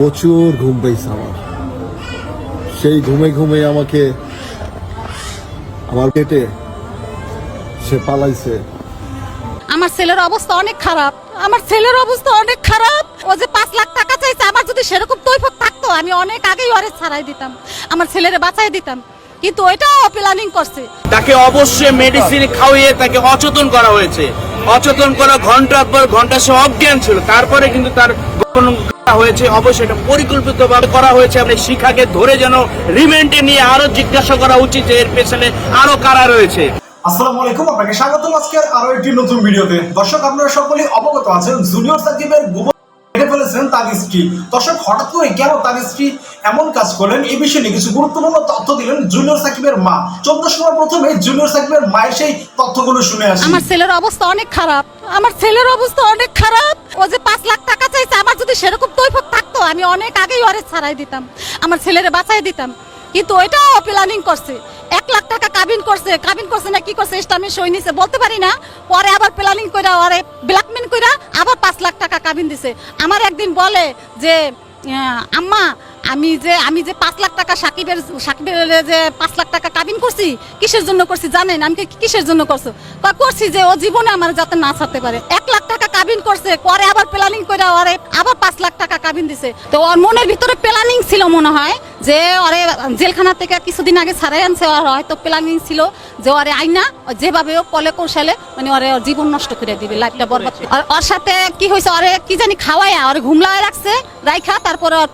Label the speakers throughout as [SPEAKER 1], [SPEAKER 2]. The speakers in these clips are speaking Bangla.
[SPEAKER 1] প্রচুর ঘুম পেয়েছে আমার। সেই ঘুমে ঘুমে আমাকে আমার পেটে সে পালাইছে।
[SPEAKER 2] আমার ছেলের অবস্থা অনেক খারাপ। আমার ছেলের অবস্থা অনেক খারাপ। ও যে পাঁচ লাখ টাকা চাইছে আমার যদি সেরকম তৈফক থাকতো আমি অনেক আগেই ওরে ছাড়াই দিতাম আমার ছেলেরে বাঁচাই দিতাম। কিন্তু ওইটাও প্ল্যানিং করছে।
[SPEAKER 3] তাকে অবশ্যই মেডিসিন খাওয়িয়ে তাকে অচেতন করা হয়েছে। অচেতন করা ঘণ্টার পর ঘণ্টা সে অজ্ঞান ছিল। তারপরে কিন্তু তার হয়েছে, অবশ্যই এটা করা হয়েছে। আপনি শিখাকে ধরে যেন রিমেন্টে নিয়ে আরও জিজ্ঞাসা করা উচিত যে এর পেছনে আরও কারা রয়েছে।
[SPEAKER 4] আসসালামু আলাইকুম, আপনাকে স্বাগতম আজকের আরও একটি নতুন ভিডিওতে। দর্শক, আপনারা সকলেই অবগত আছেন, জুনিয়র সাকিবের গোপন কেটে ফেলেছেন তার স্ত্রী। দর্শক, হঠাৎ করে কেন তার স্ত্রী এমন কাজ করলেন? এই বিষয়ে নিয়ে কিছু গুরুত্বপূর্ণ তথ্য দিলেন জুনিয়র সাকিবের মা। চোদ্দ সময় প্রথমে জুনিয়র সাকিবের মায়ের সেই তথ্যগুলো শুনে আসি।
[SPEAKER 2] আমার ছেলের অবস্থা অনেক খারাপ। আমার ছেলের অবস্থা অনেক খারাপ। ও যে পাঁচ লাখ টাকা চাইছে, আমার যদি সেরকম তৈফক থাকতো, আমি অনেক আগেই ওরে ছাড়াই দিতাম। আমার ছেলের বাঁচাই দিতাম। কিন্তু ওইটাও প্ল্যানিং করছে। এক লাখ টাকা কাবিন করছে কাবিন করছে না, কি করছে আমি সই নিছে, বলতে পারি না। পরে আবার প্ল্যানিং করে ওরে ব্ল্যাকমেল করে আবার পাঁচ লাখ টাকা কাবিন দিছে। আমার একদিন বলে যে আম্মা আমি যে আমি যে পাঁচ লাখ টাকা সাকিবের সাকিবের যে পাঁচ লাখ টাকা কাবিন করছি কিসের জন্য করছি জানেন? আমি কিসের জন্য করছ? করছি যে ও জীবনে আমার যাতে না ছাড়তে পারে। এক লাখ টাকা কাবিন করছে পরে আবার প্ল্যানিং করে ওরে আবার পাঁচ লাখ টাকা কাবিন দিছে। তো ওর মনের ভিতরে প্ল্যানিং ছিল মনে হয় যে ওরে জেলখানা থেকে কিছুদিন আগে ছাড়াই আনছে ওর হয়তো প্ল্যানিং ছিল যে ওরে আইনা যেভাবে ও কলে কৌশলে মানে ওরে ওর জীবন নষ্ট করে দিবে লাইফটা বরবাদ ওর সাথে কি হয়েছে? ওরে কি জানি খাওয়াইয়া ওরে ঘুমলায় রাখছে রাইখা তারপরে ওর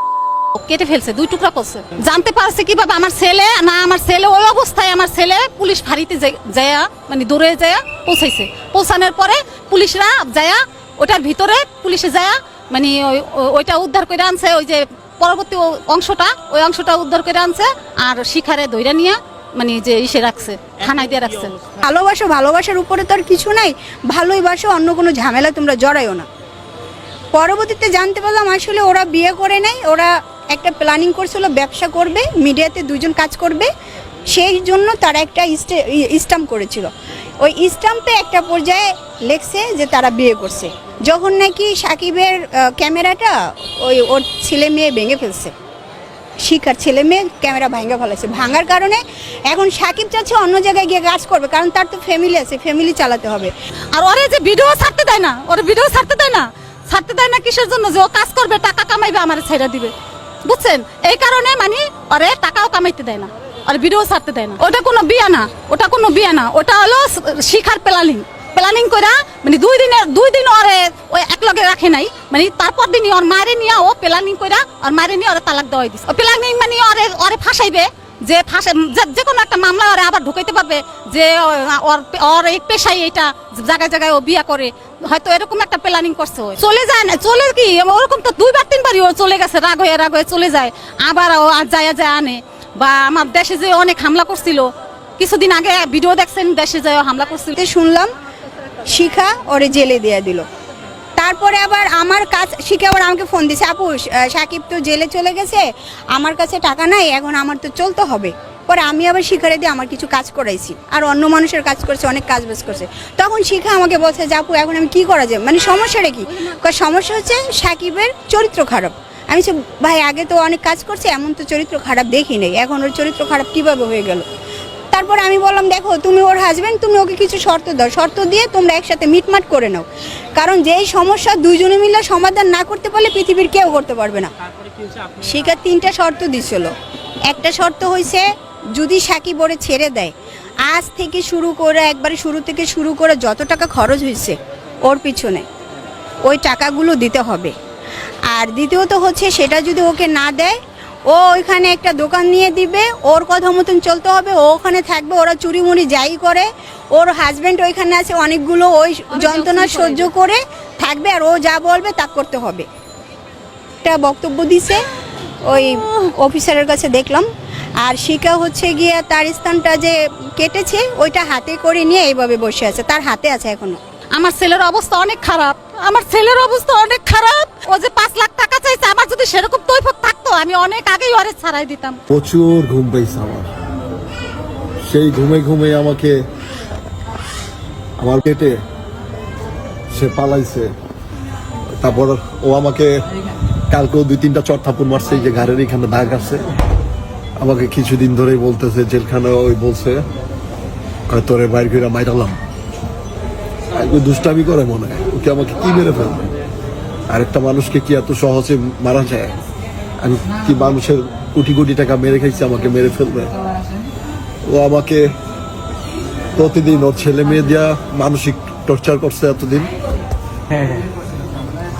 [SPEAKER 2] কেটে ফেলছে, দুই টুকরা করছে। জানতে পারছে কীভাবে আমার ছেলে, না, আমার ছেলে, ওই অবস্থায় আমার ছেলে পুলিশ ফাঁড়িতে যায়া মানে দৌড়ে যায়া পৌঁছাইছে। পৌঁছানোর পরে পুলিশরা যায়া, ওটার ভিতরে পুলিশে যায়া মানে ওই- ওই- ওইটা উদ্ধার করে আনছে, ওই যে পরবর্তী অংশটা, ওই অংশটা উদ্ধার করে আনছে, আর শিখারে দইরা নিয়ে মানে যে ইসে রাখছে, থানায় দিয়ে রাখছে।
[SPEAKER 5] ভালোবাসো, ভালোবাসার উপরে তো আর কিছু নাই। ভালোই বাসো, অন্য কোনো ঝামেলা তোমরা জড়াইও না। পরবর্তীতে জানতে পারলাম, আসলে ওরা বিয়ে করে নাই, ওরা একটা প্ল্যানিং করছিল, ব্যবসা করবে মিডিয়াতে দুজন কাজ করবে, সেই জন্য তারা একটা স্টাম্প করেছিল। ওই স্টাম্পে একটা পর্যায়ে লেখছে যে তারা বিয়ে করছে। যখন নাকি সাকিবের ক্যামেরাটা ওই ওর ছেলে মেয়ে ভেঙে ফেলছে। শিকার ছেলে মেয়ে ক্যামেরা ভাঙ্গা ফেলেছে। ভাঙার কারণে এখন সাকিব চাচ্ছে অন্য জায়গায় গিয়ে কাজ করবে, কারণ তার তো ফ্যামিলি আছে ফ্যামিলি চালাতে হবে।
[SPEAKER 2] আর ওরে যে ভিডিও ছাড়তে দেয় না, ওর ভিডিও ছাড়তে দেয় না, ছাড়তে দেয় না কিসের জন্য? যে ও কাজ করবে, টাকা কামাইবে, আমার ছেড়ে দিবে। বুঝছেন? এই কারণে মানে ওরে টাকাও কামাইতে দেয় না, আর ভিডিও ছাড়তে দেয় না। ওটা কোনো বিয়া না, ওটা কোনো বিয়া না, ওটা হলো শিখার প্ল্যানিং প্ল্যানিং করা মানে দুই দিনের, দুই দিন ওরে ওই এক লগে রাখে নাই মানে তারপর দিনই ওর মারে নিয়ে ও প্ল্যানিং করা আর মারে নিয়ে ওরে তালাক দেওয়াই দিছে। প্ল্যানিং মানে ওরে ওরে ফাঁসাইবে, যে ফাঁসে যে কোনো একটা মামলা ওরে আবার ঢুকাইতে পারবে, যে ওর ওর এই পেশাই এটা জায়গায় জায়গায় ও বিয়া করে হয়তো এরকম একটা প্ল্যানিং করছে চলে যায় না, চলে কি, ওরকম তো দুইবার তিনবারই ও চলে গেছে, রাগ হয়ে রাগ হয়ে চলে যায়। আবার ও আর যায় যায় আনে। বা আমার দেশে যে অনেক হামলা করছিল, কিছুদিন আগে ভিডিও দেখছেন, দেশে যায় হামলা করছিল।
[SPEAKER 5] শুনলাম, শিখা ওরে জেলে দিয়ে দিল। তারপরে আবার আমার কাজ শিখে আবার আমাকে ফোন দিছে, আপু সাকিব তো জেলে চলে গেছে, আমার কাছে টাকা নাই, এখন আমার তো চলতে হবে। পরে আমি আবার শিখারে দিয়ে আমার কিছু কাজ করাইছি। আর অন্য মানুষের কাজ করছে অনেক কাজ বাজ করছে। তখন শিখা আমাকে বলছে আপু এখন আমি কি করা যায়? মানে সমস্যাটা কি? সমস্যা হচ্ছে সাকিবের চরিত্র খারাপ। আমি সে ভাই আগে তো অনেক কাজ করছে এমন তো চরিত্র খারাপ দেখি নেই। এখন ওর চরিত্র খারাপ কীভাবে হয়ে গেল? তারপর আমি বললাম দেখো তুমি ওর হাজবেন্ড তুমি ওকে কিছু শর্ত দাও। শর্ত দিয়ে তোমরা একসাথে মিটমাট করে নাও। কারণ যেই সমস্যা দুইজনে মিলে সমাধান না করতে পারলে পৃথিবীর কেউ করতে পারবে না। শিকার তিনটা শর্ত দিছিল। একটা শর্ত হয়েছে যদি সাকিব ওরে ছেড়ে দেয় আজ থেকে শুরু করে একবারে শুরু থেকে শুরু করে যত টাকা খরচ হয়েছে ওর পিছনে ওই টাকাগুলো দিতে হবে। আর দ্বিতীয়ত হচ্ছে সেটা যদি ওকে না দেয় ও ওইখানে একটা দোকান নিয়ে দিবে ওর কথা মতন চলতে হবে ও ওখানে থাকবে ওরা চুরিমুড়ি যাই করে ওর হাজব্যান্ড ওইখানে আছে অনেকগুলো ওই যন্ত্রণা সহ্য করে থাকবে আর ও যা বলবে তা করতে হবে। একটা বক্তব্য দিছে। ওই অফিসারের কাছে দেখলাম। আর শিকা হচ্ছে গিয়ে তার স্থানটা যে কেটেছে ওইটা হাতে করে নিয়ে এইভাবে বসে আছে। তার হাতে আছে এখনও।
[SPEAKER 2] আমার ছেলের অবস্থা অনেক খারাপ। আমার ছেলের অবস্থা অনেক খারাপ। ও যে পাঁচ লাখ টাকা চাইছে আমার যদি সেরকম তৈফক থাকতো আমি অনেক আগেই ওরে ছাড়াই দিতাম।
[SPEAKER 1] প্রচুর ঘুম পেয়েছে আমার। সেই ঘুমে ঘুমে আমাকে আমার পেটে সে পালাইছে। তারপর ও আমাকে কালকেও দুই তিনটা চর থাপুর মারছে যে ঘাড়ের এখানে দাগ আছে। আমাকে কিছুদিন ধরেই বলতেছে জেলখানে ওই বলছে তোরে বাইর করে মাইরালাম। দুষ্টামি করে মনে হয়। ওকে আমাকে কি মেরে ফেলবে? আরেকটা মানুষকে কি এত সহজে মারা যায়? আমি কি মানুষের কোটি কোটি টাকা মেরে খাইছি, আমাকে মেরে ফেলবে? ও আমাকে প্রতিদিন ওর ছেলে মেয়ে দিয়া মানসিক টর্চার করছে এতদিন।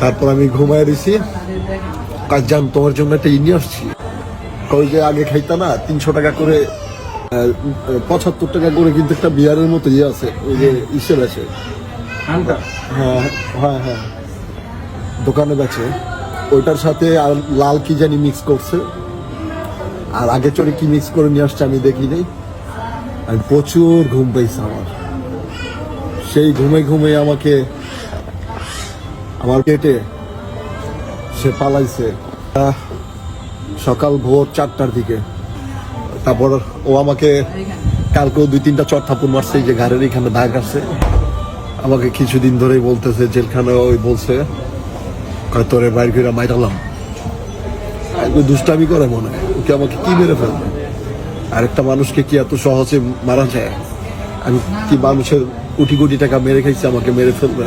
[SPEAKER 1] তারপর আমি ঘুমায় দিছি কাজ জান তোমার জন্য একটা ইনি আসছি। কই যে আগে খাইতা না তিনশো টাকা করে পঁচাত্তর টাকা করে কিন্তু একটা বিয়ারের মতো ইয়ে আছে ওই যে ইসেল আছে। হ্যাঁ হ্যাঁ হ্যাঁ। দোকানে বেচে। ওইটার সাথে আর লাল কি জানি মিক্স করছে। আর আগে চড়ে কি মিক্স করে নিয়ে আসছে আমি দেখিনি আমি প্রচুর ঘুম পাইছে আমার। সেই ঘুমে ঘুমে আমাকে আমার পেটে সে পালাইছে। সকাল ভোর চারটার দিকে। তারপর ও আমাকে কালকেও দুই তিনটা চর থাপুর মারছে যে ঘাড়ের এখানে দাগ আছে। আমাকে কিছুদিন ধরেই বলতেছে জেলখানে ওই বলছে তোরে বাইর করে মাইরালাম। দুষ্টামি করে মনে হয়। ওকে আমাকে কি মেরে ফেলবে? আরেকটা মানুষকে কি এত সহজে মারা যায়? আমি কি মানুষের কোটি কোটি টাকা মেরে খাইছি, আমাকে মেরে ফেলবে?